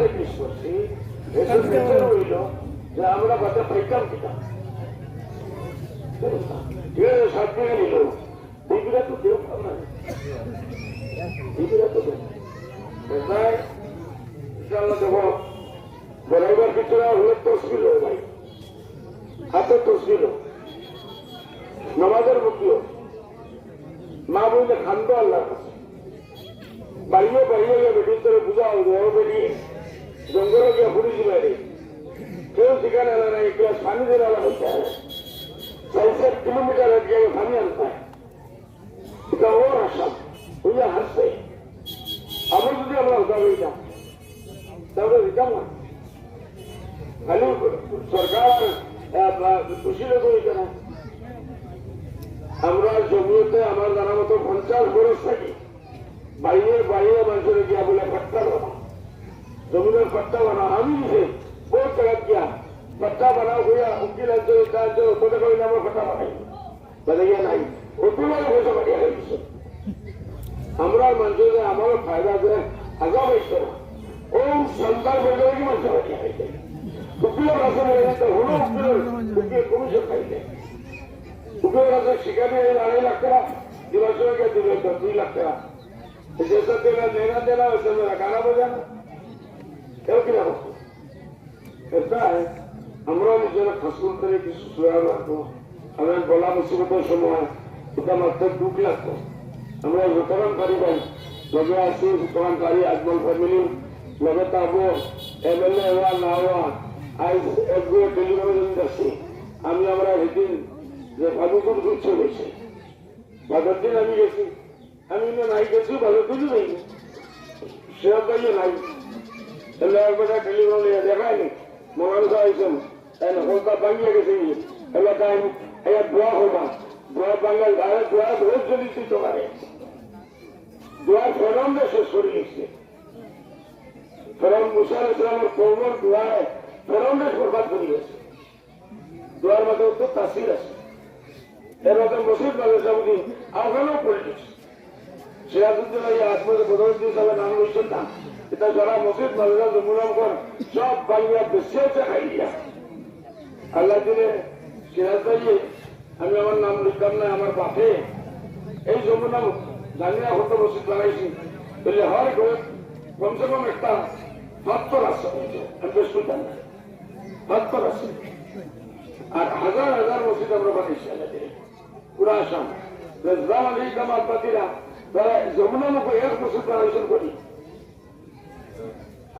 যে পিস করছি হইল যে আমরা বাচ্চা পাইতাম কিনা ঠিক আছে নিল দিদিরা তো কেউ না দিদিরা তো দেব ইনশাল্লাহ দেবো ড্রাইভার পিছনে হলে তসবিল ভাই হাতে তসবিল নামাজের মুক্তিও মা বললে খান্দ আল্লাহ কাছে বাইরে বাইরে বেটির তোরে বুঝা হবে বেটি জঙ্গলে গিয়ে ঘুরেছি বাইরে কেউ এলো না এক গ্লাস পানি দিয়ে আলা হচ্ছে চারশো কিলোমিটার এক জায়গায় পানি আনতে। হয় এটা ওর আশা বুঝে হাসছে আবার যদি আমরা হতাম এইটা তাহলে দিতাম না। খালি সরকার খুশি লোক হইতে না। আমরা জমিতে আমার জানা মতো পঞ্চাশ বরস থাকি বাইরে বাইরে মানুষের গিয়া বলে, পাট্টা जमीन पट्टा बना आम्ही दिसे कोण सगळ्यात घ्या पट्टा बनाव होऊया उकिलांचं विकांचं उपदक होईनामुळे पट्टा बनायचं बदलया नाही. कुटुंबाला पैसा पाठी दिसत आमरा म्हणजे आम्हाला फायदा जर हजा पैसा. ओम संतान बदलवायची माणसं पाठी आहे उपयोग असं म्हणजे होणं उपयोग उपयोग करू शकता उपयोग असं शिकायला आणायला लागतं दिवस किंवा दिवस दसरी लागतं त्याच्यात त्याला नेणार त्याला कानामध्ये এরকম অবস্থা তাই আমরা নিজের ফসল করে কিছু সোয়া লাগতো আমরা গলা মুসিবতের সময় এটা মাত্র দুঃখ লাগতো। আমরা বিতরণ করিবেন লগে আছি বিতরণকারী আজমল ফ্যামিলি লগে থাকব এম এল এ হওয়া, না হওয়া, আজ একগুলো টেলিভিশন দেখছি আমি আমরা সেদিন যে ভাবিকুল গুচ্ছ গেছি বাজার দিন আমি গেছি। আমি নাই গেছি, বাজার দিন নাই। সে নাই। তাহলে একবার টেলিফোন দেখায়নি মহান খাওয়াইছেন তাই না হোলটা ভাঙিয়ে গেছে এবার তাই এবার দোয়া হবা। দোয়া বাঙ্গাল আরে দোয়া রোজ যদি তুই তো পারে। দোয়া ফেরম শেষ করে গেছে। ফেরম মুসার ইসলামের কৌমর দোয়ায় ফেরম দেশ বরবাদ করে গেছে। দোয়ার মধ্যে তো তাসির আছে। এর মধ্যে মসজিদ মাদ্রাসাগুলি আহ্বানও করে গেছে। সিরাজুদ্দিন এই আজমের বদরুদ্দিন সাহেব নাম লইছেন না এটা যারা মসজিদ মাদ্রাসা জমুনাম কর, সব বাংলা বেশি আছে খাইয়া আল্লাহ দিনে সিরাজ আমি আমার নাম লিখতাম না, আমার বাপে। এই যমুনা জানি না কত মসজিদ বানাইছি। বললে, হয় গো, কমসে কম একটা সত্তর আছে। আমি বেশ শুনতাম না। সত্তর আছে। আর হাজার হাজার মসজিদ আমরা বানাইছি আল্লাহ দিনে পুরা আসাম। রেজবান আলী কামাল পাতিরা তারা যমুনা মুখ এক বছর ট্রানজিশন করি।